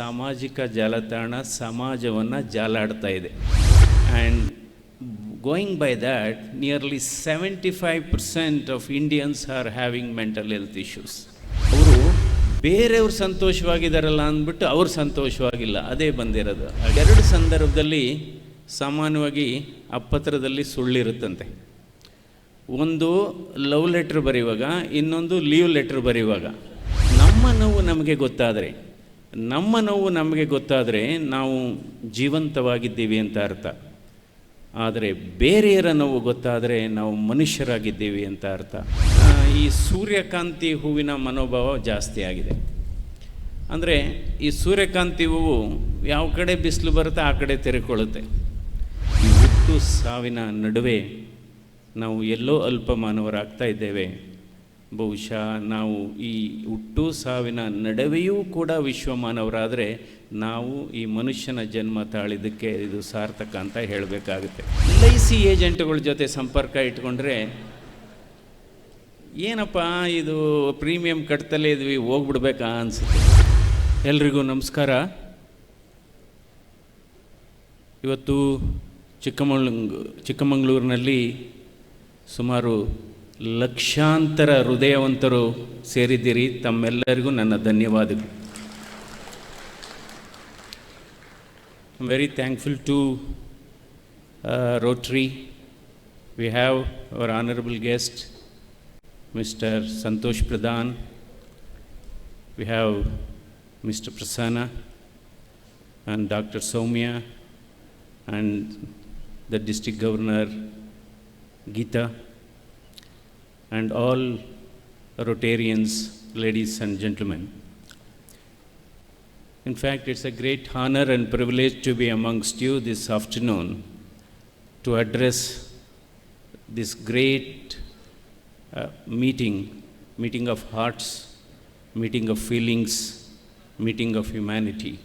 ಸಾಮಾಜಿಕ ಜಾಲತಾಣ ಸಮಾಜವನ್ನು ಜಾಲಾಡ್ತಾ ಇದೆ. And going by that nearly seventy five percent of Indians are having mental health issues ಅವರು ಬೇರೆಯವ್ರು ಸಂತೋಷವಾಗಿದ್ದಾರಲ್ಲ ಅಂದ್ಬಿಟ್ಟು ಅವ್ರು ಸಂತೋಷವಾಗಿಲ್ಲ, ಅದೇ ಬಂದಿರೋದು. ಎರಡು ಸಂದರ್ಭದಲ್ಲಿ ಸಾಮಾನ್ಯವಾಗಿ ಆ ಪತ್ರದಲ್ಲಿ ಸುಳ್ಳಿರುತ್ತಂತೆ. ಒಂದು ಲವ್ ಲೆಟ್ರ್ ಬರೆಯುವಾಗ, ಇನ್ನೊಂದು ಲೀವ್ ಲೆಟ್ರ್ ಬರೆಯುವಾಗ. ನಮ್ಮ ನೋವು ನಮಗೆ ಗೊತ್ತಾದರೆ ನಮ್ಮ ನೋವು ನಮಗೆ ಗೊತ್ತಾದರೆ ನಾವು ಜೀವಂತವಾಗಿದ್ದೀವಿ ಅಂತ ಅರ್ಥ. ಆದರೆ ಬೇರೆಯರ ನೋವು ಗೊತ್ತಾದರೆ ನಾವು ಮನುಷ್ಯರಾಗಿದ್ದೀವಿ ಅಂತ ಅರ್ಥ. ಈ ಸೂರ್ಯಕಾಂತಿ ಹೂವಿನ ಮನೋಭಾವ ಜಾಸ್ತಿ ಆಗಿದೆ. ಅಂದರೆ ಈ ಸೂರ್ಯಕಾಂತಿ ಹೂವು ಯಾವ ಕಡೆ ಬಿಸಿಲು ಬರುತ್ತೆ ಆ ಕಡೆ ತೆರೆಕೊಳ್ಳುತ್ತೆ. ಹುಟ್ಟು ಸಾವಿನ ನಡುವೆ ನಾವು ಎಲ್ಲೋ ಅಲ್ಪ ಮಾನವರಾಗ್ತಾ ಇದ್ದೇವೆ. ಬಹುಶಃ ನಾವು ಈ ಹುಟ್ಟು ಸಾವಿನ ನಡುವೆಯೂ ಕೂಡ ವಿಶ್ವಮಾನವರಾದರೆ ನಾವು ಈ ಮನುಷ್ಯನ ಜನ್ಮ ತಾಳಿದ್ದಕ್ಕೆ ಇದು ಸಾರ್ಥಕ ಅಂತ ಹೇಳಬೇಕಾಗುತ್ತೆ. ಎಲ್ ಐ ಸಿ ಏಜೆಂಟ್ಗಳ ಜೊತೆ ಸಂಪರ್ಕ ಇಟ್ಕೊಂಡ್ರೆ ಏನಪ್ಪ ಇದು ಪ್ರೀಮಿಯಂ ಕಟ್ತಲೇ ಇದ್ವಿ, ಹೋಗ್ಬಿಡ್ಬೇಕಾ ಅನಿಸುತ್ತೆ. ಎಲ್ರಿಗೂ ನಮಸ್ಕಾರ. ಇವತ್ತು ಚಿಕ್ಕಮಂಗ್ಳೂರು ಚಿಕ್ಕಮಗಳೂರಿನಲ್ಲಿ ಸುಮಾರು ಲಕ್ಷಾಂತರ ಹೃದಯವಂತರು ಸೇರಿದ್ದೀರಿ. ತಮ್ಮೆಲ್ಲರಿಗೂ ನನ್ನ ಧನ್ಯವಾದಗಳು. Very thankful to Rotary we have our honourable guest mister Santosh Pradhan we have mister Prasanna and doctor Soumya and the district governor Geeta. And all Rotarians, ladies and gentlemen. In fact, it's a great honor and privilege to be amongst you this afternoon to address this great uh, meeting, meeting of hearts, meeting of feelings, meeting of humanity.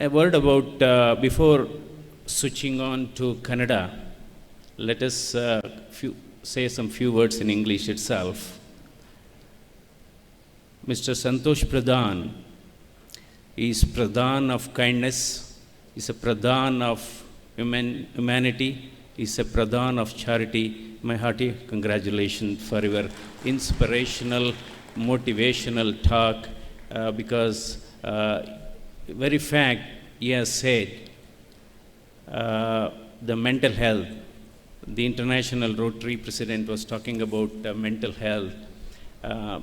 A word about, uh, before switching on to Kannada, let us uh, few, say some few words in English itself. Mr. Santosh Pradhan is Pradhan of kindness, is a Pradhan of human, humanity, is a Pradhan of charity. My hearty congratulations for your inspirational, motivational talk uh, because uh, very fact he has said uh, the mental health. The International Rotary President was talking about uh, mental health. Uh,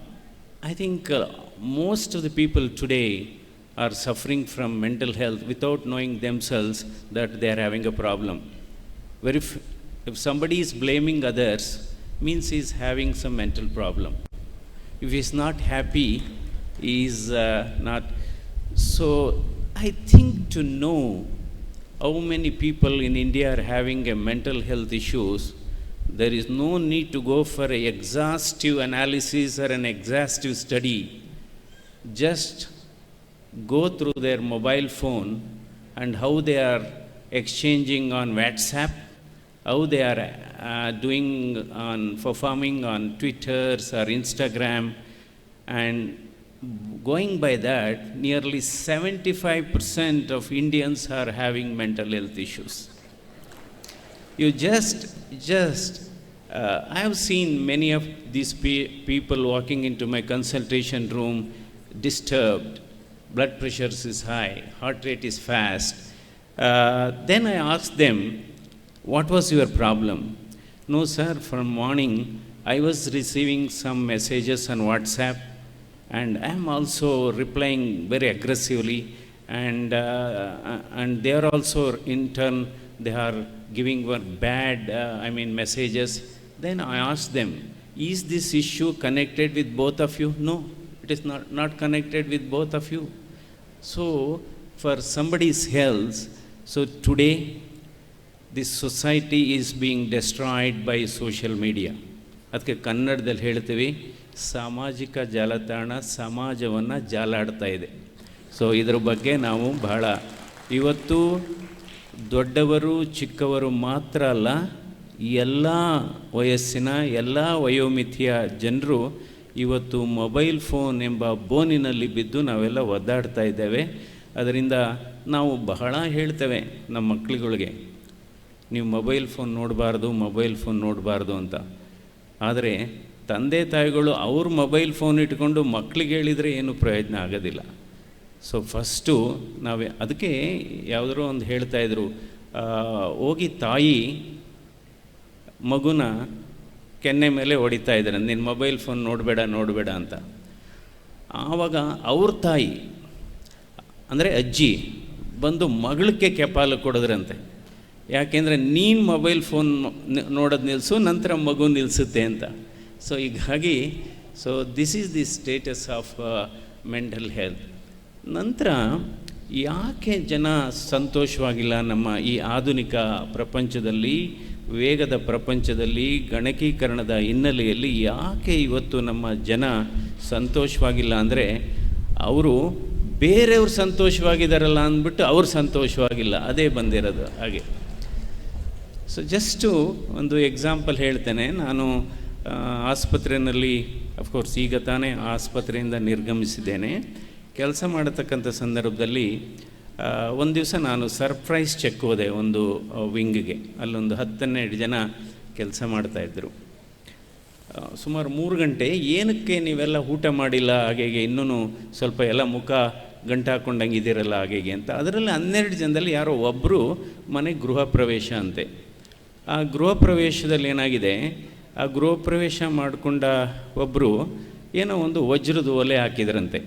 I think uh, most of the people today are suffering from mental health without knowing themselves that they are having a problem. Where if, if somebody is blaming others, means he is having some mental problem. If he is not happy, he is uh, not. So I think to know how many people in India are having a mental health issues, there is no need to go for an exhaustive analysis or an exhaustive study. Just go through their mobile phone and how they are exchanging on WhatsApp, how they are uh, doing on performing on Twitters or Instagram, and going by that, nearly 75% of Indians are having mental health issues. You just, just, uh, I have seen many of these pe- people walking into my consultation room disturbed, blood pressure is high, heart rate is fast. Uh, then I asked them, What was your problem? No, sir, from morning I was receiving some messages on WhatsApp and I am also replying very aggressively and, uh, and they are also in turn they are giving one bad uh, i mean messages then i asked them is this issue connected with both of you no it is not, not connected with both of you so for somebody's health so today this society is being destroyed by social media ಅದಕ್ಕೆ ಕನ್ನಡದಲ್ಲಿ ಹೇಳ್ತೀವಿ ಸಾಮಾಜಿಕ ಜಾಲತಾಣ ಸಮಾಜವನ್ನು ಜಾಲಾಡ್ತಾ ಇದೆ. So ಇದ್ರ ಬಗ್ಗೆ ನಾವು ಬಹಳ ಇವತ್ತು ದೊಡ್ಡವರು ಚಿಕ್ಕವರು ಮಾತ್ರ ಅಲ್ಲ, ಎಲ್ಲ ವಯಸ್ಸಿನ, ಎಲ್ಲ ವಯೋಮಿತಿಯ ಜನರು ಇವತ್ತು ಮೊಬೈಲ್ ಫೋನ್ ಎಂಬ ಬೋನಿನಲ್ಲಿ ಬಿದ್ದು ನಾವೆಲ್ಲ ಒದ್ದಾಡ್ತಾ ಇದ್ದೇವೆ. ಅದರಿಂದ ನಾವು ಬಹಳ ಹೇಳ್ತೇವೆ ನಮ್ಮ ಮಕ್ಕಳುಗಳಿಗೆ ನೀವು ಮೊಬೈಲ್ ಫೋನ್ ನೋಡಬಾರ್ದು, ಮೊಬೈಲ್ ಫೋನ್ ನೋಡಬಾರ್ದು ಅಂತ. ಆದರೆ ತಂದೆ ತಾಯಿಗಳು ಅವ್ರ ಮೊಬೈಲ್ ಫೋನ್ ಇಟ್ಕೊಂಡು ಮಕ್ಕಳಿಗೆ ಹೇಳಿದರೆ ಏನು ಪ್ರಯೋಜನ ಆಗೋದಿಲ್ಲ. ಸೊ ಫಸ್ಟು ನಾವು ಅದಕ್ಕೆ ಯಾವುದರೋ ಒಂದು ಹೇಳ್ತಾಯಿದ್ರು ಹೋಗಿ ತಾಯಿ ಮಗುನ ಕೆನ್ನೆ ಮೇಲೆ ಹೊಡಿತಾ ಇದ್ದಾರೆ ನಿನ್ನ ಮೊಬೈಲ್ ಫೋನ್ ನೋಡಬೇಡ ನೋಡಬೇಡ ಅಂತ. ಆವಾಗ ಅವ್ರ ತಾಯಿ, ಅಂದರೆ ಅಜ್ಜಿ, ಬಂದು ಮಗಳಕ್ಕೆ ಕೆಪಾಲು ಕೊಡಿದ್ರಂತೆ. ಯಾಕೆಂದರೆ ನೀನು ಮೊಬೈಲ್ ಫೋನ್ ನೋಡೋದು ನಿಲ್ಲಿಸು ನಂತರ ಮಗು ನಿಲ್ಲಿಸುತ್ತೆ ಅಂತ. ಸೊ ಹೀಗಾಗಿ so this is the status of mental health ನಂತರ, ಯಾಕೆ ಜನ ಸಂತೋಷವಾಗಿಲ್ಲ ನಮ್ಮ ಈ ಆಧುನಿಕ ಪ್ರಪಂಚದಲ್ಲಿ, ವೇಗದ ಪ್ರಪಂಚದಲ್ಲಿ, ಗಣಕೀಕರಣದ ಹಿನ್ನೆಲೆಯಲ್ಲಿ ಯಾಕೆ ಇವತ್ತು ನಮ್ಮ ಜನ ಸಂತೋಷವಾಗಿಲ್ಲ ಅಂದರೆ, ಅವರು ಬೇರೆಯವ್ರು ಸಂತೋಷವಾಗಿದ್ದಾರಲ್ಲ ಅಂದ್ಬಿಟ್ಟು ಅವ್ರು ಸಂತೋಷವಾಗಿಲ್ಲ. ಅದೇ ಬಂದಿರೋದು ಹಾಗೆ. ಸೊ ಜಸ್ಟು ಒಂದು ಎಕ್ಸಾಂಪಲ್ ಹೇಳ್ತೇನೆ. ನಾನು ಆಸ್ಪತ್ರೆಯಲ್ಲಿ ಅಫ್ಕೋರ್ಸ್ ಈಗ ತಾನೇ ಆಸ್ಪತ್ರೆಯಿಂದ ನಿರ್ಗಮಿಸಿದ್ದೇನೆ. ಕೆಲಸ ಮಾಡತಕ್ಕಂಥ ಸಂದರ್ಭದಲ್ಲಿ ಒಂದು ದಿವಸ ನಾನು ಸರ್ಪ್ರೈಸ್ ಚೆಕ್ ಹೋದೆ ಒಂದು ವಿಂಗ್ಗೆ ಅಲ್ಲೊಂದು ಹತ್ತನ್ನೆರಡು ಜನ ಕೆಲಸ ಮಾಡ್ತಾಯಿದ್ರು ಸುಮಾರು ಮೂರು ಗಂಟೆ ಏನಕ್ಕೆ ನೀವೆಲ್ಲ ಊಟ ಮಾಡಿಲ್ಲ ಹಾಗೆ ಇನ್ನೂ ಸ್ವಲ್ಪ ಎಲ್ಲ ಮುಖ ಗಂಟು ಹಾಕ್ಕೊಂಡಂಗೆ ಇದ್ದೀರಲ್ಲ ಹಾಗೆ ಅಂತ. ಅದರಲ್ಲಿ ಹನ್ನೆರಡು ಜನದಲ್ಲಿ ಯಾರೋ ಒಬ್ಬರು ಮನೆ ಗೃಹ ಪ್ರವೇಶ ಅಂತೆ. ಆ ಗೃಹ ಪ್ರವೇಶದಲ್ಲಿ ಏನಾಗಿದೆ ಆ ಗೃಹ ಪ್ರವೇಶ ಮಾಡಿಕೊಂಡ ಒಬ್ಬರು ಏನೋ ಒಂದು ವಜ್ರದ ಒಲೆ ಹಾಕಿದ್ರಂತೆ.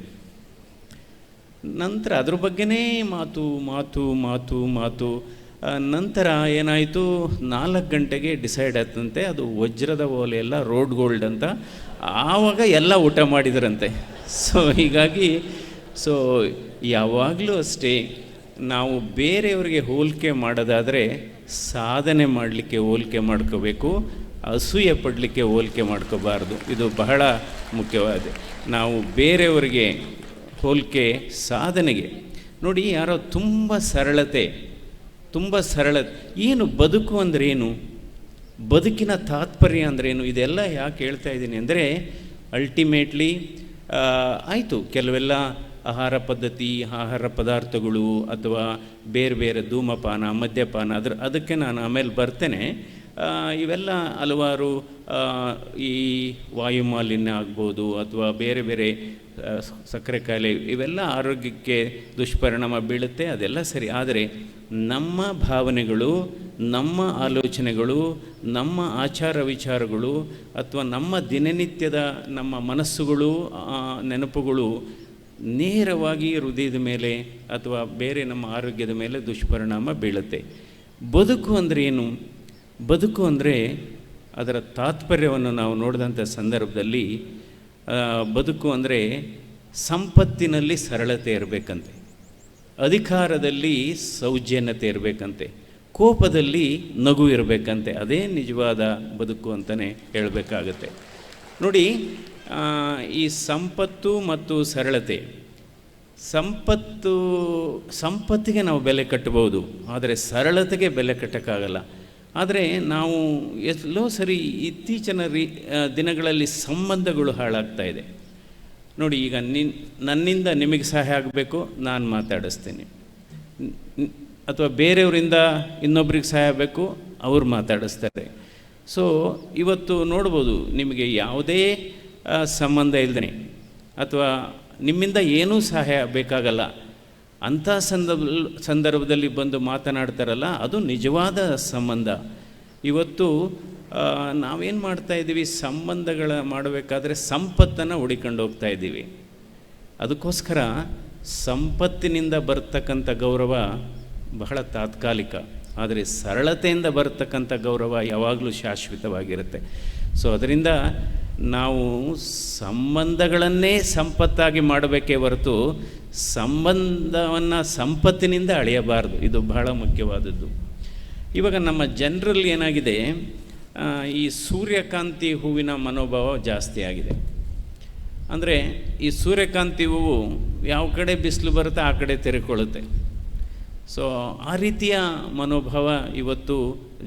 ನಂತರ ಅದ್ರ ಬಗ್ಗೆನೇ ಮಾತು ಮಾತು ಮಾತು ಮಾತು. ನಂತರ ಏನಾಯಿತು? ನಾಲ್ಕು ಗಂಟೆಗೆ ಡಿಸೈಡ್ ಆಯ್ತಂತೆ, ಅದು ವಜ್ರದ ಓಲೆ ಎಲ್ಲ ರೋಡ್ ಗೋಲ್ಡ್ ಅಂತ. ಆವಾಗ ಎಲ್ಲ ಊಟ ಮಾಡಿದ್ರಂತೆ. ಸೊ ಹೀಗಾಗಿ ಸೊ ಯಾವಾಗಲೂ ಅಷ್ಟೇ, ನಾವು ಬೇರೆಯವರಿಗೆ ಹೋಲಿಕೆ ಮಾಡೋದಾದರೆ ಸಾಧನೆ ಮಾಡಲಿಕ್ಕೆ ಹೋಲಿಕೆ ಮಾಡ್ಕೋಬೇಕು. ಅಸೂಯೆ ಪಡಲಿಕ್ಕೆ ಹೋಲಿಕೆ ಮಾಡ್ಕೋಬಾರ್ದು. ಇದು ಬಹಳ ಮುಖ್ಯವಾದ. ನಾವು ಬೇರೆಯವರಿಗೆ ಹೋಲಿಕೆ ಸಾಧನೆಗೆ. ನೋಡಿ, ಯಾರೋ ತುಂಬ ಸರಳತೆ, ತುಂಬ ಸರಳ, ಏನು ಬದುಕು ಅಂದರೆ ಏನು? ಬದುಕಿನ ತಾತ್ಪರ್ಯ ಅಂದ್ರೇನು ಇದೆಲ್ಲ ಯಾಕೆ ಹೇಳ್ತಾ ಇದ್ದೀನಿ ಅಂದರೆ ಅಲ್ಟಿಮೇಟ್ಲಿ ಆಯಿತು, ಕೆಲವೆಲ್ಲ ಆಹಾರ ಪದ್ಧತಿ, ಆಹಾರ ಪದಾರ್ಥಗಳು ಅಥವಾ ಬೇರೆ ಬೇರೆ ಧೂಮಪಾನ, ಮದ್ಯಪಾನ, ಅದ್ರ, ಅದಕ್ಕೆ ನಾನು ಆಮೇಲೆ ಬರ್ತೇನೆ. ಇವೆಲ್ಲ ಹಲವಾರು ಈ ವಾಯುಮಾಲಿನ್ಯ ಆಗ್ಬೋದು ಅಥವಾ ಬೇರೆ ಬೇರೆ ಸಕ್ಕರೆ ಕಾಯಿಲೆ ಇವೆಲ್ಲ ಆರೋಗ್ಯಕ್ಕೆ ದುಷ್ಪರಿಣಾಮ ಬೀಳುತ್ತೆ, ಅದೆಲ್ಲ ಸರಿ. ಆದರೆ ನಮ್ಮ ಭಾವನೆಗಳು, ನಮ್ಮ ಆಲೋಚನೆಗಳು, ನಮ್ಮ ಆಚಾರ ವಿಚಾರಗಳು ಅಥವಾ ನಮ್ಮ ದಿನನಿತ್ಯದ ನಮ್ಮ ಮನಸ್ಸುಗಳು ನೆನಪುಗಳು ನೇರವಾಗಿ ಹೃದಯದ ಮೇಲೆ ಅಥವಾ ಬೇರೆ ನಮ್ಮ ಆರೋಗ್ಯದ ಮೇಲೆ ದುಷ್ಪರಿಣಾಮ ಬೀಳುತ್ತೆ. ಬದುಕು ಅಂದರೆ ಏನು? ಬದುಕು ಅಂದರೆ ಅದರ ತಾತ್ಪರ್ಯವನ್ನು ನಾವು ನೋಡಿದಂಥ ಸಂದರ್ಭದಲ್ಲಿ ಬದುಕು ಅಂದರೆ ಸಂಪತ್ತಿನಲ್ಲಿ ಸರಳತೆ ಇರಬೇಕಂತೆ, ಅಧಿಕಾರದಲ್ಲಿ ಸೌಜನ್ಯತೆ ಇರಬೇಕಂತೆ, ಕೋಪದಲ್ಲಿ ನಗು ಇರಬೇಕಂತೆ, ಅದೇ ನಿಜವಾದ ಬದುಕು ಅಂತಲೇ ಹೇಳಬೇಕಾಗತ್ತೆ. ನೋಡಿ ಈ ಸಂಪತ್ತು ಮತ್ತು ಸರಳತೆ, ಸಂಪತ್ತು, ಸಂಪತ್ತಿಗೆ ನಾವು ಬೆಲೆ ಕಟ್ಟಬಹುದು, ಆದರೆ ಸರಳತೆಗೆ ಬೆಲೆ ಕಟ್ಟೋಕ್ಕಾಗಲ್ಲ. ಆದರೆ ನಾವು ಎಲ್ಲೋ ಸರಿ ಇತ್ತೀಚಿನ ರೀ ದಿನಗಳಲ್ಲಿ ಸಂಬಂಧಗಳು ಹಾಳಾಗ್ತಾ ಇದೆ. ನೋಡಿ, ಈಗ ನಿನ್, ನನ್ನಿಂದ ನಿಮಗೆ ಸಹಾಯ ಆಗಬೇಕು, ನಾನು ಮಾತಾಡಿಸ್ತೀನಿ. ಅಥವಾ ಬೇರೆಯವರಿಂದ ಇನ್ನೊಬ್ರಿಗೆ ಸಹಾಯ ಆಗಬೇಕು, ಅವ್ರು ಮಾತಾಡಿಸ್ತಾರೆ. ಸೊ ಇವತ್ತು ನೋಡ್ಬೋದು, ನಿಮಗೆ ಯಾವುದೇ ಸಂಬಂಧ ಇಲ್ಲದೇ ಅಥವಾ ನಿಮ್ಮಿಂದ ಏನೂ ಸಹಾಯ ಬೇಕಾಗಲ್ಲ ಅಂಥ ಸಂದರ್ಭ ಸಂದರ್ಭದಲ್ಲಿ ಬಂದು ಮಾತನಾಡ್ತಾರಲ್ಲ, ಅದು ನಿಜವಾದ ಸಂಬಂಧ. ಇವತ್ತು ನಾವೇನು ಮಾಡ್ತಾ ಇದ್ದೀವಿ? ಸಂಬಂಧಗಳ ಮಾಡಬೇಕಾದ್ರೆ ಸಂಪತ್ತನ್ನು ಹುಡಿಕೊಂಡು ಹೋಗ್ತಾ ಇದ್ದೀವಿ. ಅದಕ್ಕೋಸ್ಕರ ಸಂಪತ್ತಿನಿಂದ ಬರ್ತಕ್ಕಂಥ ಗೌರವ ಬಹಳ ತಾತ್ಕಾಲಿಕ. ಆದರೆ ಸರಳತೆಯಿಂದ ಬರ್ತಕ್ಕಂಥ ಗೌರವ ಯಾವಾಗಲೂ ಶಾಶ್ವತವಾಗಿರುತ್ತೆ. ಸೊ ಅದರಿಂದ ನಾವು ಸಂಬಂಧಗಳನ್ನೇ ಸಂಪತ್ತಾಗಿ ಮಾಡಬೇಕೇ ಹೊರತು ಸಂಬಂಧವನ್ನು ಸಂಪತ್ತಿನಿಂದ ಅಳೆಯಬಾರದು. ಇದು ಬಹಳ ಮುಖ್ಯವಾದದ್ದು. ಇವಾಗ ನಮ್ಮ ಜನರಲ್ಲಿ ಏನಾಗಿದೆ ಈ ಸೂರ್ಯಕಾಂತಿ ಹೂವಿನ ಮನೋಭಾವ ಜಾಸ್ತಿ ಆಗಿದೆ. ಅಂದರೆ ಈ ಸೂರ್ಯಕಾಂತಿ ಹೂವು ಯಾವ ಕಡೆ ಬಿಸಿಲು ಬರುತ್ತೆ, ಆ ಕಡೆ ತೆರೆಕೊಳ್ಳುತ್ತೆ. ಸೊ ಆ ರೀತಿಯ ಮನೋಭಾವ ಇವತ್ತು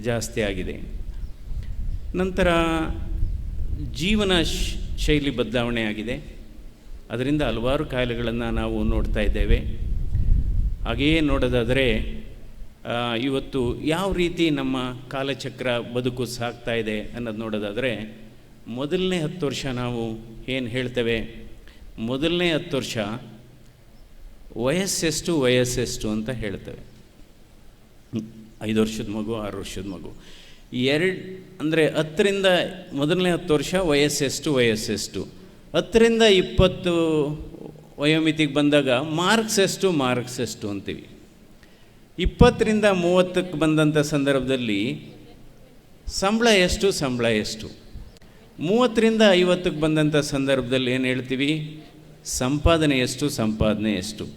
ಜಾಸ್ತಿ ಆಗಿದೆ. ನಂತರ ಜೀವನ ಶೈಲಿ ಬದಲಾವಣೆ ಆಗಿದೆ. ಅದರಿಂದ ಹಲವಾರು ಕಾಯಿಲೆಗಳನ್ನು ನಾವು ನೋಡ್ತಾ ಇದ್ದೇವೆ. ಹಾಗೆಯೇ ನೋಡೋದಾದರೆ ಇವತ್ತು ಯಾವ ರೀತಿ ನಮ್ಮ ಕಾಲಚಕ್ರ ಬದುಕು ಸಾಗ್ತಾ ಇದೆ ಅನ್ನೋದು ನೋಡೋದಾದರೆ, ಮೊದಲನೇ ಹತ್ತು ವರ್ಷ ನಾವು ಏನು ಹೇಳ್ತೇವೆ? ಮೊದಲನೇ ಹತ್ತು ವರ್ಷ ವಯಸ್ಸೆಷ್ಟು ವಯಸ್ಸೆಷ್ಟು ಅಂತ ಹೇಳ್ತೇವೆ. ಐದು ವರ್ಷದ ಮಗು, ಆರು ವರ್ಷದ ಮಗು. ಎರಡು, ಅಂದರೆ ಹತ್ತರಿಂದ ಮೊದಲನೇ ಹತ್ತು ವರ್ಷ ವಯಸ್ಸೆಷ್ಟು ವಯಸ್ಸೆಷ್ಟು? ಹತ್ತರಿಂದ ಇಪ್ಪತ್ತು ವಯೋಮಿತಿಗೆ ಬಂದಾಗ ಮಾರ್ಕ್ಸ್ ಎಷ್ಟು ಮಾರ್ಕ್ಸ್ ಎಷ್ಟು ಅಂತೀವಿ. ಇಪ್ಪತ್ತರಿಂದ ಮೂವತ್ತಕ್ಕೆ ಬಂದಂಥ ಸಂದರ್ಭದಲ್ಲಿ ಸಂಬಳ ಎಷ್ಟು ಸಂಬಳ ಎಷ್ಟು. ಮೂವತ್ತರಿಂದ ಐವತ್ತಕ್ಕೆ ಬಂದಂಥ ಸಂದರ್ಭದಲ್ಲಿ ಏನು ಹೇಳ್ತೀವಿ? ಸಂಪಾದನೆ ಎಷ್ಟು ಸಂಪಾದನೆ ಎಷ್ಟು.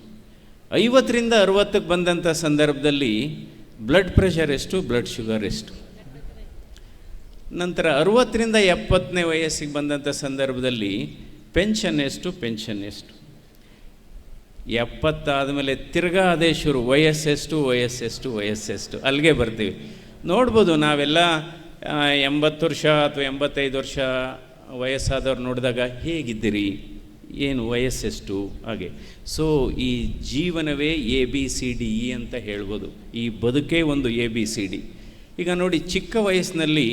ಐವತ್ತರಿಂದ ಅರುವತ್ತಕ್ಕೆ ಬಂದಂಥ ಸಂದರ್ಭದಲ್ಲಿ ಬ್ಲಡ್ ಪ್ರೆಷರ್ ಎಷ್ಟು ಬ್ಲಡ್ ಶುಗರ್ ಎಷ್ಟು. ನಂತರ ಅರುವತ್ತರಿಂದ ಎಪ್ಪತ್ತನೇ ವಯಸ್ಸಿಗೆ ಬಂದಂಥ ಸಂದರ್ಭದಲ್ಲಿ ಪೆನ್ಷನ್ ಎಷ್ಟು ಪೆನ್ಷನ್ ಎಷ್ಟು? ಎಪ್ಪತ್ತಾದ ಮೇಲೆ ತಿರ್ಗಾ ಅದೇ ಶುರು ವಯಸ್ಸೆಷ್ಟು ವಯಸ್ಸೆಷ್ಟು ವಯಸ್ಸೆಷ್ಟು ಅಲ್ಲಿಗೆ ಬರ್ತೀವಿ. ನೋಡ್ಬೋದು ನಾವೆಲ್ಲ ಎಂಬತ್ತು ವರ್ಷ ಅಥವಾ ಎಂಬತ್ತೈದು ವರ್ಷ ವಯಸ್ಸಾದವ್ರು ನೋಡಿದಾಗ ಹೇಗಿದ್ದೀರಿ? ಏನು ವಯಸ್ಸೆಷ್ಟು ಹಾಗೆ. ಸೊ ಈ ಜೀವನವೇ A B C D E ಅಂತ ಹೇಳ್ಬೋದು. ಈ ಬದುಕೇ ಒಂದು ಎ ಬಿ ಸಿ ಡಿ ಈಗ ನೋಡಿ ಚಿಕ್ಕ ವಯಸ್ಸಿನಲ್ಲಿ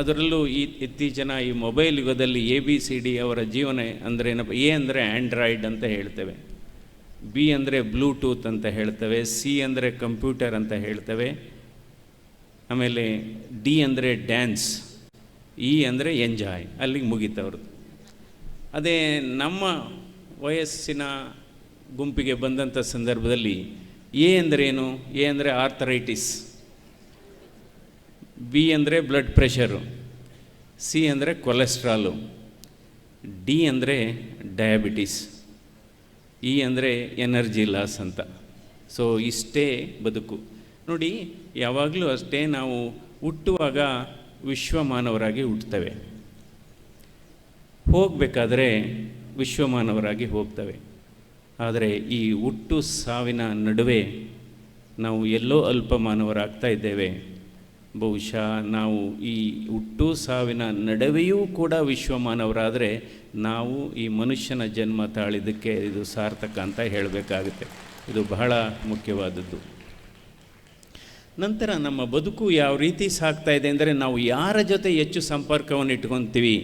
ಅದರಲ್ಲೂ ಈ ಇತ್ತೀಚಿನ ಈ ಮೊಬೈಲ್ ಯುಗದಲ್ಲಿ ಎ ಬಿ ಸಿ ಡಿ ಅವರ ಜೀವನ ಅಂದರೆ ಏನಪ್ಪ, ಎ ಅಂದರೆ ಆ್ಯಂಡ್ರಾಯ್ಡ್ ಅಂತ ಹೇಳ್ತೇವೆ. ಬಿ ಅಂದರೆ ಬ್ಲೂಟೂತ್ ಅಂತ ಹೇಳ್ತೇವೆ. ಸಿ ಅಂದರೆ ಕಂಪ್ಯೂಟರ್ ಅಂತ ಹೇಳ್ತೇವೆ. ಆಮೇಲೆ ಡಿ ಅಂದರೆ ಡ್ಯಾನ್ಸ್. ಇ ಅಂದರೆ ಎಂಜಾಯ್. ಅಲ್ಲಿಗೆ ಮುಗೀತವ್ರದ್ದು. ಅದೇ ನಮ್ಮ ವಯಸ್ಸಿನ ಗುಂಪಿಗೆ ಬಂದಂಥ ಸಂದರ್ಭದಲ್ಲಿ ಎ ಅಂದರೆ ಏನು? ಎ ಅಂದರೆ ಆರ್ಥರೈಟಿಸ್. ಬಿ ಅಂದರೆ ಬ್ಲಡ್ ಪ್ರೆಷರು ಸಿ ಅಂದರೆ ಕೊಲೆಸ್ಟ್ರಾಲು ಡಿ ಅಂದರೆ ಡಯಾಬಿಟಿಸ್ ಇ ಅಂದರೆ ಎನರ್ಜಿ ಲಾಸ್ ಅಂತ. ಸೊ ಇಷ್ಟೇ ಬದುಕು. ನೋಡಿ, ಯಾವಾಗಲೂ ಅಷ್ಟೇ ನಾವು ಹುಟ್ಟುವಾಗ ವಿಶ್ವಮಾನವರಾಗಿ ಹುಟ್ಟುತ್ತವೆ. ಹೋಗಬೇಕಾದ್ರೆ ವಿಶ್ವಮಾನವರಾಗಿ ಹೋಗ್ತವೆ. ಆದರೆ ಈ ಹುಟ್ಟು ಸಾವಿನ ನಡುವೆ ನಾವು ಎಲ್ಲೋ ಅಲ್ಪಮಾನವರಾಗ್ತಾ ಇದ್ದೇವೆ. ಬಹುಶಃ ನಾವು ಈ ಹುಟ್ಟು ಸಾವಿನ ನಡುವೆಯೂ ಕೂಡ ವಿಶ್ವಮಾನವರಾದರೆ ನಾವು ಈ ಮನುಷ್ಯನ ಜನ್ಮ ತಾಳಿದ್ದಕ್ಕೆ ಇದು ಸಾರ್ಥಕ ಅಂತ ಹೇಳಬೇಕಾಗುತ್ತೆ. ಇದು ಬಹಳ ಮುಖ್ಯವಾದದ್ದು. ನಂತರ ನಮ್ಮ ಬದುಕು ಯಾವ ರೀತಿ ಸಾಗ್ತಾ ಇದೆ ಅಂದರೆ ನಾವು ಯಾರ ಜೊತೆ ಹೆಚ್ಚು ಸಂಪರ್ಕವನ್ನು ಇಟ್ಕೊತೀವಿ,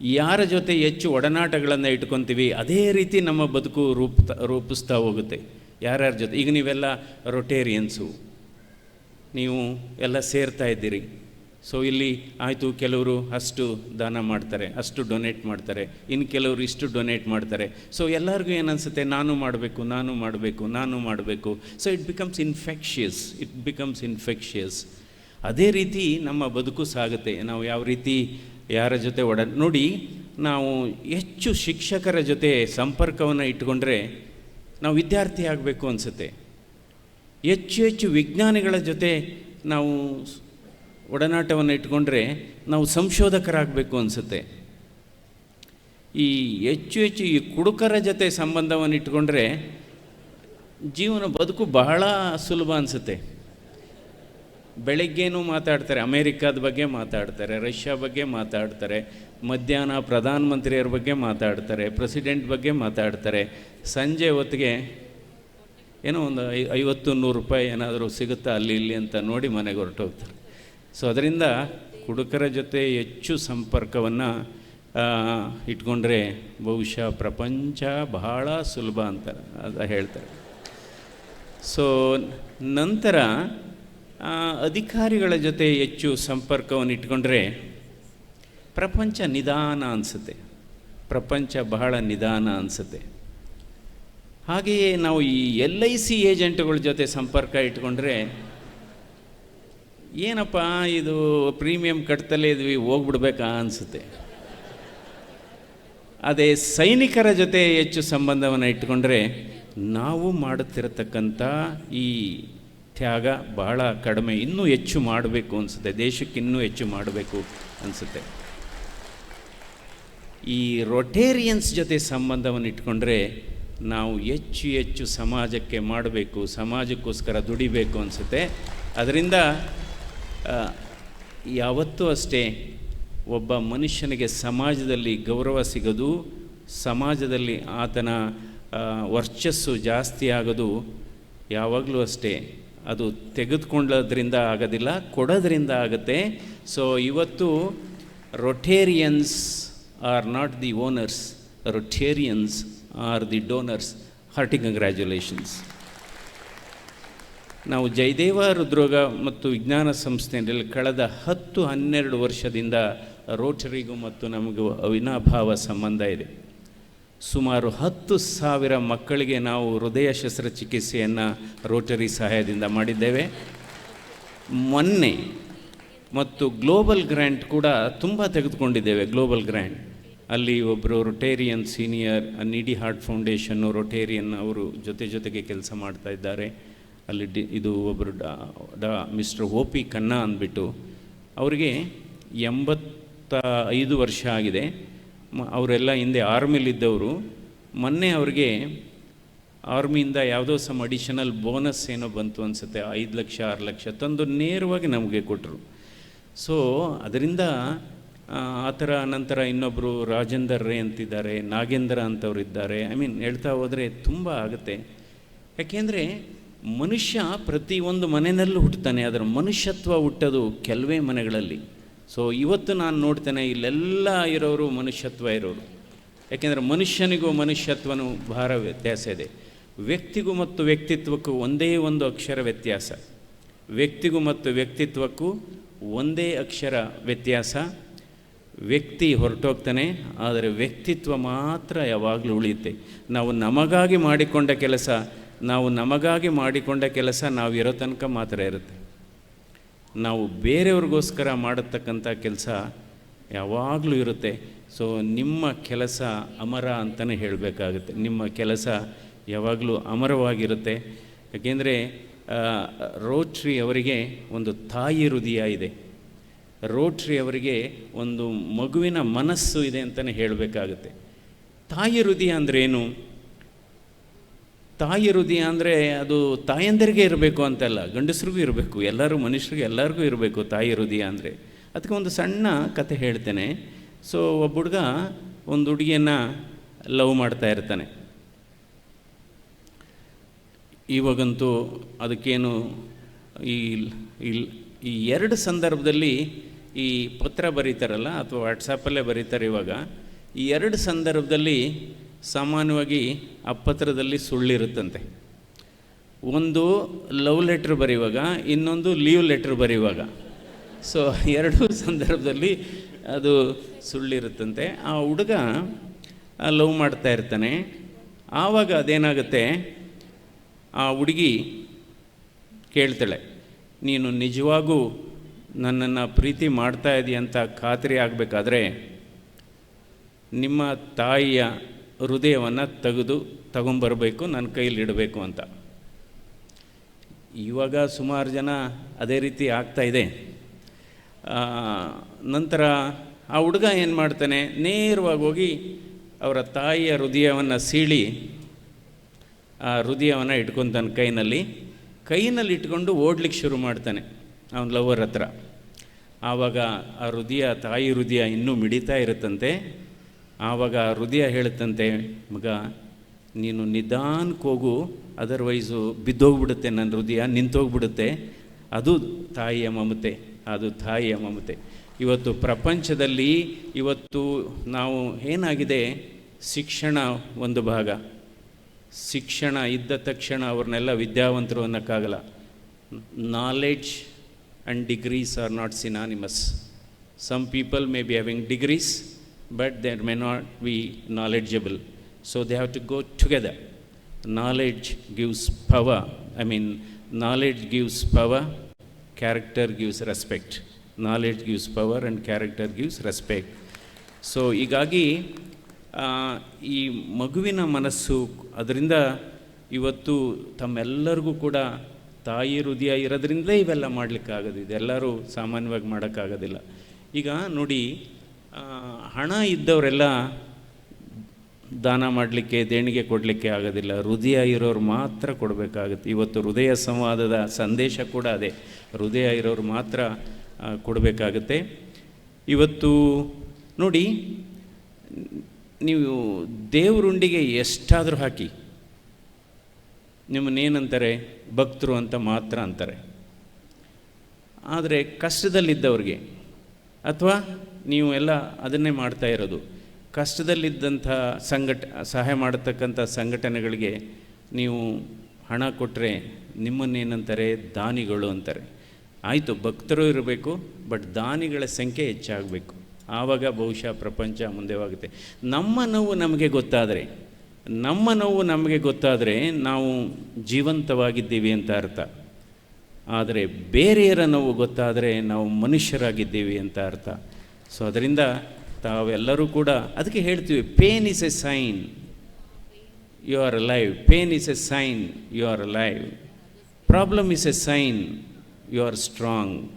ಯಾರ ಜೊತೆ ಹೆಚ್ಚು ಒಡನಾಟಗಳನ್ನು ಇಟ್ಕೊತೀವಿ, ಅದೇ ರೀತಿ ನಮ್ಮ ಬದುಕು ರೂಪ ರೂಪಿಸ್ತಾ ಹೋಗುತ್ತೆ. ಯಾರ್ಯಾರ ಜೊತೆ, ಈಗ ನೀವೆಲ್ಲ ರೊಟೇರಿಯನ್ಸು ನೀವು ಎಲ್ಲ ಸೇರ್ತಾ ಇದ್ದೀರಿ. ಸೊ ಇಲ್ಲಿ ಆಯಿತು ಕೆಲವರು ಅಷ್ಟು ದಾನ ಮಾಡ್ತಾರೆ, ಅಷ್ಟು ಡೊನೇಟ್ ಮಾಡ್ತಾರೆ ಇನ್ನು ಕೆಲವರು ಇಷ್ಟು ಡೊನೇಟ್ ಮಾಡ್ತಾರೆ. ಸೊ ಎಲ್ಲರಿಗೂ ಏನನ್ಸುತ್ತೆ? ನಾನು ಮಾಡಬೇಕು ನಾನು ಮಾಡಬೇಕು ನಾನು ಮಾಡಬೇಕು. So it becomes infectious it becomes infectious ಅದೇ ರೀತಿ ನಮ್ಮ ಬದುಕು ಸಾಗುತ್ತೆ. ನಾವು ಯಾವ ರೀತಿ, ಯಾರ ಜೊತೆ ಒಡ, ನೋಡಿ, ನಾವು ಹೆಚ್ಚು ಶಿಕ್ಷಕರ ಜೊತೆ ಸಂಪರ್ಕವನ್ನು ಇಟ್ಕೊಂಡ್ರೆ ನಾವು ವಿದ್ಯಾರ್ಥಿ ಆಗಬೇಕು ಅನಿಸುತ್ತೆ. ಹೆಚ್ಚು ಹೆಚ್ಚು ವಿಜ್ಞಾನಿಗಳ ಜೊತೆ ನಾವು ಒಡನಾಟವನ್ನು ಇಟ್ಕೊಂಡ್ರೆ ನಾವು ಸಂಶೋಧಕರಾಗಬೇಕು ಅನಿಸುತ್ತೆ. ಈ ಹೆಚ್ಚು ಹೆಚ್ಚು ಈ ಕುಡುಕರ ಜೊತೆ ಸಂಬಂಧವನ್ನು ಇಟ್ಕೊಂಡ್ರೆ ಜೀವನ ಬದುಕು ಬಹಳ ಸುಲಭ ಅನಿಸುತ್ತೆ. ಬೆಳಗ್ಗೆನೂ ಮಾತಾಡ್ತಾರೆ, ಅಮೇರಿಕಾದ ಬಗ್ಗೆ ಮಾತಾಡ್ತಾರೆ, ರಷ್ಯಾ ಬಗ್ಗೆ ಮಾತಾಡ್ತಾರೆ, ಮಧ್ಯಾಹ್ನ ಪ್ರಧಾನಮಂತ್ರಿಯರ ಬಗ್ಗೆ ಮಾತಾಡ್ತಾರೆ, ಪ್ರೆಸಿಡೆಂಟ್ ಬಗ್ಗೆ ಮಾತಾಡ್ತಾರೆ, ಸಂಜೆ ಹೊತ್ತಿಗೆ ಏನೋ ಒಂದು ಐ, ಐವತ್ತು ನೂರು ರೂಪಾಯಿ ಏನಾದರೂ ಸಿಗುತ್ತಾ ಅಲ್ಲಿ ಇಲ್ಲಿ ಅಂತ ನೋಡಿ ಮನೆಗೆ ಹೊರಟೋಗ್ತಾರೆ. ಸೊ ಅದರಿಂದ ಕುಡುಕರ ಜೊತೆ ಹೆಚ್ಚು ಸಂಪರ್ಕವನ್ನು ಇಟ್ಕೊಂಡ್ರೆ ಬಹುಶಃ ಪ್ರಪಂಚ ಬಹಳ ಸುಲಭ ಅಂತ ಅದು ಹೇಳ್ತಾರೆ. ಸೊ ನಂತರ ಅಧಿಕಾರಿಗಳ ಜೊತೆ ಹೆಚ್ಚು ಸಂಪರ್ಕವನ್ನು ಇಟ್ಕೊಂಡ್ರೆ ಪ್ರಪಂಚ ನಿಧಾನ ಅನಿಸುತ್ತೆ. ಪ್ರಪಂಚ ಬಹಳ ನಿಧಾನ ಅನಿಸುತ್ತೆ. ಹಾಗೆಯೇ ನಾವು ಈ ಎಲ್ ಐ ಸಿ ಏಜೆಂಟ್ಗಳ ಜೊತೆ ಸಂಪರ್ಕ ಇಟ್ಕೊಂಡ್ರೆ, ಏನಪ್ಪ ಇದು ಪ್ರೀಮಿಯಂ ಕಟ್ತಲೇ ಇದ್ವಿ, ಹೋಗ್ಬಿಡ್ಬೇಕಾ ಅನಿಸುತ್ತೆ. ಅದೇ ಸೈನಿಕರ ಜೊತೆ ಹೆಚ್ಚು ಸಂಬಂಧವನ್ನು ಇಟ್ಕೊಂಡ್ರೆ, ನಾವು ಮಾಡುತ್ತಿರತಕ್ಕಂಥ ಈ ತ್ಯಾಗ ಬಹಳ ಕಡಿಮೆ, ಇನ್ನೂ ಹೆಚ್ಚು ಮಾಡಬೇಕು ಅನಿಸುತ್ತೆ, ದೇಶಕ್ಕೆ ಇನ್ನೂ ಹೆಚ್ಚು ಮಾಡಬೇಕು ಅನಿಸುತ್ತೆ. ಈ ರೊಟೇರಿಯನ್ಸ್ ಜೊತೆ ಸಂಬಂಧವನ್ನು ಇಟ್ಕೊಂಡ್ರೆ ನಾವು ಹೆಚ್ಚು ಹೆಚ್ಚು ಸಮಾಜಕ್ಕೆ ಮಾಡಬೇಕು, ಸಮಾಜಕ್ಕೋಸ್ಕರ ದುಡಿಬೇಕು ಅನಿಸುತ್ತೆ. ಅದರಿಂದ ಯಾವತ್ತೂ ಅಷ್ಟೇ ಒಬ್ಬ ಮನುಷ್ಯನಿಗೆ ಸಮಾಜದಲ್ಲಿ ಗೌರವ ಸಿಗೋದು, ಸಮಾಜದಲ್ಲಿ ಆತನ ವರ್ಚಸ್ಸು ಜಾಸ್ತಿ ಆಗೋದು ಯಾವಾಗಲೂ ಅಷ್ಟೇ. ಅದು ತೆಗೆದುಕೊಳ್ಳೋದ್ರಿಂದ ಆಗೋದಿಲ್ಲ, ಕೊಡೋದ್ರಿಂದ ಆಗುತ್ತೆ. ಸೊ ಇವತ್ತು Rotarians are not the owners Rotarians are the donors hearty congratulations ನಾವು ಜಯದೇವ ಹೃದ್ರೋಗ ಮತ್ತು ವಿಜ್ಞಾನ ಸಂಸ್ಥೆಯಲ್ಲಿ ಕಳೆದ ಹತ್ತು ಹನ್ನೆರಡು ವರ್ಷದಿಂದ ರೋಟರಿಗೂ ಮತ್ತು ನಮಗೂ ಅವಿನಾಭಾವ ಸಂಬಂಧ ಇದೆ. ಸುಮಾರು ಹತ್ತು ಸಾವಿರ ಮಕ್ಕಳಿಗೆ ನಾವು ಹೃದಯ ಶಸ್ತ್ರಚಿಕಿತ್ಸೆಯನ್ನು ರೋಟರಿ ಸಹಾಯದಿಂದ ಮಾಡಿದ್ದೇವೆ. ಮೊನ್ನೆ ಮತ್ತು ಗ್ಲೋಬಲ್ ಗ್ರ್ಯಾಂಟ್ ಕೂಡ ತುಂಬ ತೆಗೆದುಕೊಂಡಿದ್ದೇವೆ, ಗ್ಲೋಬಲ್ ಗ್ರ್ಯಾಂಟ್. ಅಲ್ಲಿ ಒಬ್ಬರು Rotarian senior needy heart foundation Rotarian ಅವರು ಜೊತೆ ಜೊತೆಗೆ ಕೆಲಸ ಮಾಡ್ತಾ ಇದ್ದಾರೆ. ಅಲ್ಲಿ ಡಿ, ಇದು ಒಬ್ಬರು ಡಾ ಡಾ ಮಿಸ್ಟರ್ ಓ ಪಿ ಖನ್ನಾ ಅಂದ್ಬಿಟ್ಟು ಅವರಿಗೆ ಎಂಬತ್ತ ಐದು ವರ್ಷ ಆಗಿದೆ. ಮ- ಅವರೆಲ್ಲ ಹಿಂದೆ ಆರ್ಮಿಲಿದ್ದವರು ಮೊನ್ನೆ ಅವ್ರಿಗೆ ಆರ್ಮಿಯಿಂದ ಯಾವುದೋ ಸಮ್ ಅಡಿಷನಲ್ ಬೋನಸ್ ಏನೋ ಬಂತು ಅನಿಸುತ್ತೆ, ಐದು ಲಕ್ಷ, ಆರು ಲಕ್ಷ ತಂದು ನೇರವಾಗಿ ನಮಗೆ ಕೊಟ್ಟರು ಸೊ ಅದರಿಂದ ಆ ಥರ ನಂತರ ಇನ್ನೊಬ್ಬರು ರಾಜೇಂದರ್ ರೇ ಅಂತಿದ್ದಾರೆ, ನಾಗೇಂದ್ರ ಅಂತವ್ರು ಇದ್ದಾರೆ. ಐ ಮೀನ್ ಹೇಳ್ತಾ ಹೋದರೆ ತುಂಬ ಆಗುತ್ತೆ. ಯಾಕೆಂದರೆ ಮನುಷ್ಯ ಪ್ರತಿಯೊಂದು ಮನೆಯಲ್ಲೂ ಹುಟ್ಟುತ್ತಾನೆ ಅದರ ಮನುಷ್ಯತ್ವ ಹುಟ್ಟೋದು ಕೆಲವೇ ಮನೆಗಳಲ್ಲಿ. ಸೊ ಇವತ್ತು ನಾನು ನೋಡ್ತೇನೆ, ಇಲ್ಲೆಲ್ಲ ಇರೋರು ಮನುಷ್ಯತ್ವ ಇರೋರು. ಯಾಕೆಂದರೆ ಮನುಷ್ಯನಿಗೂ ಮನುಷ್ಯತ್ವನೂ ಭಾರ ವ್ಯತ್ಯಾಸ ಇದೆ. ವ್ಯಕ್ತಿಗೂ ಮತ್ತು ವ್ಯಕ್ತಿತ್ವಕ್ಕೂ ಒಂದೇ ಒಂದು ಅಕ್ಷರ ವ್ಯತ್ಯಾಸ. ವ್ಯಕ್ತಿಗೂ ಮತ್ತು ವ್ಯಕ್ತಿತ್ವಕ್ಕೂ ಒಂದೇ ಅಕ್ಷರ ವ್ಯತ್ಯಾಸ. ವ್ಯಕ್ತಿ ಹೊರಟೋಗ್ತಾನೆ, ಆದರೆ ವ್ಯಕ್ತಿತ್ವ ಮಾತ್ರ ಯಾವಾಗಲೂ ಉಳಿಯುತ್ತೆ. ನಾವು ನಮಗಾಗಿ ಮಾಡಿಕೊಂಡ ಕೆಲಸ, ನಾವು ನಮಗಾಗಿ ಮಾಡಿಕೊಂಡ ಕೆಲಸ ನಾವು ಇರೋ ತನಕ ಮಾತ್ರ ಇರುತ್ತೆ. ನಾವು ಬೇರೆಯವ್ರಿಗೋಸ್ಕರ ಮಾಡತಕ್ಕಂಥ ಕೆಲಸ ಯಾವಾಗಲೂ ಇರುತ್ತೆ. ಸೊ ನಿಮ್ಮ ಕೆಲಸ ಅಮರ ಅಂತಲೇ ಹೇಳಬೇಕಾಗುತ್ತೆ. ನಿಮ್ಮ ಕೆಲಸ ಯಾವಾಗಲೂ ಅಮರವಾಗಿರುತ್ತೆ. ಯಾಕೆಂದರೆ ರೋಟ್ರಿ ಅವರಿಗೆ ಒಂದು ತಾಯಿ ಹೃದಯ ಇದೆ. ರೋಟ್ರಿ ಅವರಿಗೆ ಒಂದು ಮಗುವಿನ ಮನಸ್ಸು ಇದೆ ಅಂತಲೇ ಹೇಳಬೇಕಾಗುತ್ತೆ. ತಾಯಿ ಹೃದಯ ಅಂದರೆ ಏನು? ತಾಯಿ ಹೃದಯ ಅಂದರೆ ಅದು ತಾಯಂದರಿಗೆ ಇರಬೇಕು ಅಂತಲ್ಲ, ಗಂಡಸ್ರಿಗೂ ಇರಬೇಕು, ಎಲ್ಲರೂ ಮನುಷ್ಯರಿಗೆ ಎಲ್ಲರಿಗೂ ಇರಬೇಕು ತಾಯಿ ಹೃದಯ ಅಂದರೆ. ಅದಕ್ಕೆ ಒಂದು ಸಣ್ಣ ಕತೆ ಹೇಳ್ತೇನೆ. ಸೊ ಒಬ್ಬ ಹುಡುಗ ಒಂದು ಹುಡುಗಿಯನ್ನು ಲವ್ ಮಾಡ್ತಾ ಇರ್ತಾನೆ. ಇವಾಗಂತೂ ಅದಕ್ಕೇನು ಈ, ಈ- ಈ ಎರಡು ಸಂದರ್ಭದಲ್ಲಿ ಈ ಪತ್ರ ಬರೀತಾರಲ್ಲ ಅಥವಾ ವಾಟ್ಸಪ್ಪಲ್ಲೇ ಬರೀತಾರೆ ಇವಾಗ, ಈ ಎರಡು ಸಂದರ್ಭದಲ್ಲಿ ಸಾಮಾನ್ಯವಾಗಿ ಆ ಪತ್ರದಲ್ಲಿ ಸುಳ್ಳಿರುತ್ತಂತೆ. ಒಂದು ಲವ್ ಲೆಟ್ರ್ ಬರೆಯುವಾಗ, ಇನ್ನೊಂದು ಲೀವ್ ಲೆಟ್ರ್ ಬರೆಯುವಾಗ. ಸೊ ಎರಡೂ ಸಂದರ್ಭದಲ್ಲಿ ಅದು ಸುಳ್ಳಿರುತ್ತಂತೆ. ಆ ಹುಡುಗ ಲವ್ ಮಾಡ್ತಾ ಇರ್ತಾನೆ. ಆವಾಗ ಅದೇನಾಗುತ್ತೆ? ಆ ಹುಡುಗಿ ಕೇಳ್ತಾಳೆ, ನೀನು ನಿಜವಾಗೂ ನನ್ನನ್ನು ಪ್ರೀತಿ ಮಾಡ್ತಾ ಅಂತ ಖಾತ್ರಿ ಆಗಬೇಕಾದ್ರೆ ನಿಮ್ಮ ತಾಯಿಯ ಹೃದಯವನ್ನು ತೆಗೆದು ತಗೊಂಬರಬೇಕು ನನ್ನ ಕೈಯಲ್ಲಿ ಇಡಬೇಕು ಅಂತ. ಇವಾಗ ಸುಮಾರು ಜನ ಅದೇ ರೀತಿ ಆಗ್ತಾ ಇದೆ. ಆ, ನಂತರ ಆ ಹುಡುಗ ಏನು ಮಾಡ್ತಾನೆ ನೇರವಾಗಿ ಹೋಗಿ ಅವರ ತಾಯಿಯ ಹೃದಯವನ್ನು ಸೀಳಿ ಆ ಹೃದಯವನ್ನು ಇಟ್ಕೊತಾನೆ ಕೈನಲ್ಲಿ ಕೈನಲ್ಲಿ ಇಟ್ಕೊಂಡು ಓಡ್ಲಿಕ್ಕೆ ಶುರು ಮಾಡ್ತಾನೆ ಅವನ ಲವರ್ ಹತ್ರ. ಆವಾಗ ಆ ಹೃದಯ, ತಾಯಿ ಹೃದಯ ಇನ್ನೂ ಮಿಡಿತಾ ಇರುತ್ತಂತೆ. ಆವಾಗ ಹೃದಯ ಹೇಳುತ್ತಂತೆ, ಮಗ, ನೀನು ನಿಧಾನಕ್ಕೆ ಹೋಗು ಅದರ್ವೈಸು ಬಿದ್ದೋಗ್ಬಿಡುತ್ತೆ ನನ್ನ ಹೃದಯ, ನಿಂತೋಗ್ಬಿಡುತ್ತೆ. ಅದು ತಾಯಿಯ ಮಮತೆ, ಅದು ತಾಯಿಯ ಮಮತೆ. ಇವತ್ತು ಪ್ರಪಂಚದಲ್ಲಿ ಇವತ್ತು ನಾವು ಏನಾಗಿದೆ? ಶಿಕ್ಷಣ ಒಂದು ಭಾಗ. ಶಿಕ್ಷಣ ಇದ್ದ ತಕ್ಷಣ ಅವ್ರನ್ನೆಲ್ಲ ವಿದ್ಯಾವಂತರು ಅನ್ನೋಕ್ಕಾಗಲ್ಲ. Knowledge and degrees are not synonymous some people may be having degrees but there may not be knowledgeable so they have to go together knowledge gives power I mean knowledge gives power character gives respect knowledge gives power and character gives respect so ಹೀಗಾಗಿ ಈ ಮಗುವಿನ ಮನಸ್ಸು, ಅದರಿಂದ ಇವತ್ತು ತಮ್ಮೆಲ್ಲರಿಗೂ ಕೂಡ ತಾಯಿ ಹೃದಯ ಇರೋದ್ರಿಂದಲೇ ಇವೆಲ್ಲ ಮಾಡಲಿಕ್ಕಾಗೋದು. ಇದೆಲ್ಲರೂ ಸಾಮಾನ್ಯವಾಗಿ ಮಾಡೋಕ್ಕಾಗೋದಿಲ್ಲ. ಈಗ ನೋಡಿ ಹಣ ಇದ್ದವರೆಲ್ಲ ದಾನ ಮಾಡಲಿಕ್ಕೆ, ದೇಣಿಗೆ ಕೊಡಲಿಕ್ಕೆ ಆಗೋದಿಲ್ಲ. ಹೃದಯ ಇರೋರು ಮಾತ್ರ ಕೊಡಬೇಕಾಗುತ್ತೆ. ಇವತ್ತು ಹೃದಯ ಸಂವಾದದ ಸಂದೇಶ ಕೂಡ ಅದೇ. ಹೃದಯ ಇರೋರು ಮಾತ್ರ ಕೊಡಬೇಕಾಗತ್ತೆ. ಇವತ್ತು ನೋಡಿ, ನೀವು ದೇವರುಂಡಿಗೆ ಎಷ್ಟಾದರೂ ಹಾಕಿ ನಿಮ್ಮನ್ನೇನಂತಾರೆ? ಭಕ್ತರು ಅಂತ ಮಾತ್ರ ಅಂತಾರೆ. ಆದರೆ ಕಷ್ಟದಲ್ಲಿದ್ದವ್ರಿಗೆ, ಅಥವಾ ನೀವು ಎಲ್ಲ ಅದನ್ನೇ ಮಾಡ್ತಾ ಇರೋದು, ಕಷ್ಟದಲ್ಲಿದ್ದಂಥ ಸಂಘಟ, ಸಹಾಯ ಮಾಡತಕ್ಕಂಥ ಸಂಘಟನೆಗಳಿಗೆ ನೀವು ಹಣ ಕೊಟ್ಟರೆ ನಿಮ್ಮನ್ನೇನಂತಾರೆ? ದಾನಿಗಳು ಅಂತಾರೆ. ಆಯಿತು, ಭಕ್ತರು ಇರಬೇಕು, ಬಟ್ ದಾನಿಗಳ ಸಂಖ್ಯೆ ಹೆಚ್ಚಾಗಬೇಕು. ಆವಾಗ ಬಹುಶಃ ಪ್ರಪಂಚ ಮುಂದೆವಾಗುತ್ತೆ. ನಮ್ಮ ನೋವು ನಮಗೆ ಗೊತ್ತಾದರೆ ನಮ್ಮ ನೋವು ನಮಗೆ ಗೊತ್ತಾದರೆ ನಾವು ಜೀವಂತವಾಗಿದ್ದೀವಿ ಅಂತ ಅರ್ಥ. ಆದರೆ ಬೇರೆಯರ ನೋವು ಗೊತ್ತಾದರೆ ನಾವು ಮನುಷ್ಯರಾಗಿದ್ದೀವಿ ಅಂತ ಅರ್ಥ. ಸೊ ಅದರಿಂದ ತಾವೆಲ್ಲರೂ ಕೂಡ ಅದಕ್ಕೆ ಹೇಳ್ತೀವಿ pain is a sign you are live pain is a sign you are live problem is a sign you are strong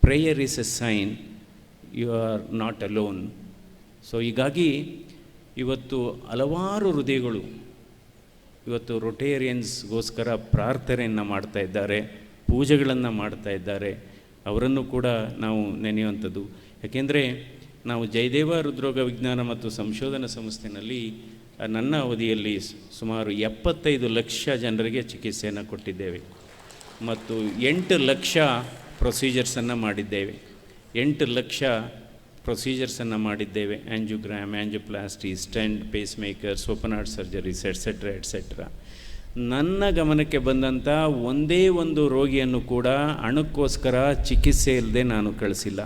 prayer is a sign you are not alone so ಹೀಗಾಗಿ ಇವತ್ತು ಹಲವಾರು ಹೃದಯಗಳು ಇವತ್ತು ರೊಟೇರಿಯನ್ಸ್ಗೋಸ್ಕರ ಪ್ರಾರ್ಥನೆಯನ್ನು ಮಾಡ್ತಾ ಇದ್ದಾರೆ, ಪೂಜೆಗಳನ್ನು ಮಾಡ್ತಾ ಇದ್ದಾರೆ. ಅವರನ್ನು ಕೂಡ ನಾವು ನೆನೆಯುವಂಥದ್ದು. ಯಾಕೆಂದರೆ ನಾವು ಜಯದೇವ ಹೃದ್ರೋಗ ವಿಜ್ಞಾನ ಮತ್ತು ಸಂಶೋಧನಾ ಸಂಸ್ಥೆಯಲ್ಲಿ ನನ್ನ ಅವಧಿಯಲ್ಲಿ ಸುಮಾರು ಎಪ್ಪತ್ತೈದು ಲಕ್ಷ ಜನರಿಗೆ ಚಿಕಿತ್ಸೆಯನ್ನು ಕೊಟ್ಟಿದ್ದೇವೆ. ಮತ್ತು ಎಂಟು ಲಕ್ಷ ಪ್ರೊಸೀಜರ್ಸನ್ನು ಮಾಡಿದ್ದೇವೆ. ಎಂಟು ಲಕ್ಷ ಪ್ರೊಸೀಜರ್ಸನ್ನು ಮಾಡಿದ್ದೇವೆ. Angiogram angioplasty stent pacemakers open heart surgeries et cetera et cetera ನನ್ನ ಗಮನಕ್ಕೆ ಬಂದಂಥ ಒಂದೇ ಒಂದು ರೋಗಿಯನ್ನು ಕೂಡ ಹಣಕ್ಕೋಸ್ಕರ ಚಿಕಿತ್ಸೆ ಇಲ್ಲದೆ ನಾನು ಕಳಿಸಿಲ್ಲ.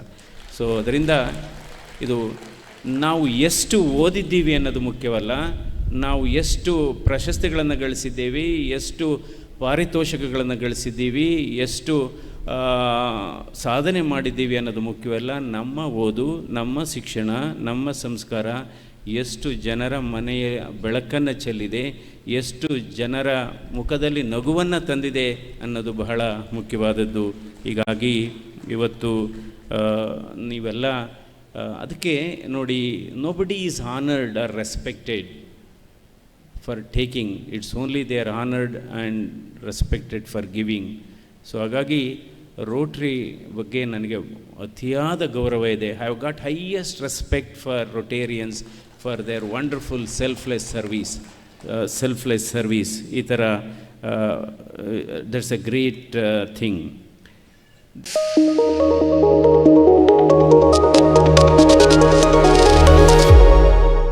ಸೊ ಅದರಿಂದ ಇದು ನಾವು ಎಷ್ಟು ಓದಿದ್ದೀವಿ ಅನ್ನೋದು ಮುಖ್ಯವಲ್ಲ. ನಾವು ಎಷ್ಟು ಪ್ರಶಸ್ತಿಗಳನ್ನು ಗಳಿಸಿದ್ದೇವೆ, ಎಷ್ಟು ಪಾರಿತೋಷಕಗಳನ್ನು ಗಳಿಸಿದ್ದೀವಿ, ಎಷ್ಟು ಸಾಧನೆ ಮಾಡಿದ್ದೀವಿ ಅನ್ನೋದು ಮುಖ್ಯವಲ್ಲ. ನಮ್ಮ ಓದು, ನಮ್ಮ ಶಿಕ್ಷಣ, ನಮ್ಮ ಸಂಸ್ಕಾರ ಎಷ್ಟು ಜನರ ಮನೆಯ ಬೆಳಕನ್ನು ಚೆಲ್ಲಿದೆ, ಎಷ್ಟು ಜನರ ಮುಖದಲ್ಲಿ ನಗುವನ್ನು ತಂದಿದೆ ಅನ್ನೋದು ಬಹಳ ಮುಖ್ಯವಾದದ್ದು. ಹೀಗಾಗಿ ಇವತ್ತು ನೀವೆಲ್ಲ ಅದಕ್ಕೆ ನೋಡಿ nobody is honoured or respected for taking it's only they are honoured and respected for giving so ಹಾಗಾಗಿ ರೋಟ್ರಿ ಬಗ್ಗೆ ನನಗೆ ಅತಿಯಾದ ಗೌರವ ಇದೆ. Have got highest respect for Rotarians for their wonderful selfless service selfless service ಈ ಥರ that's A great thing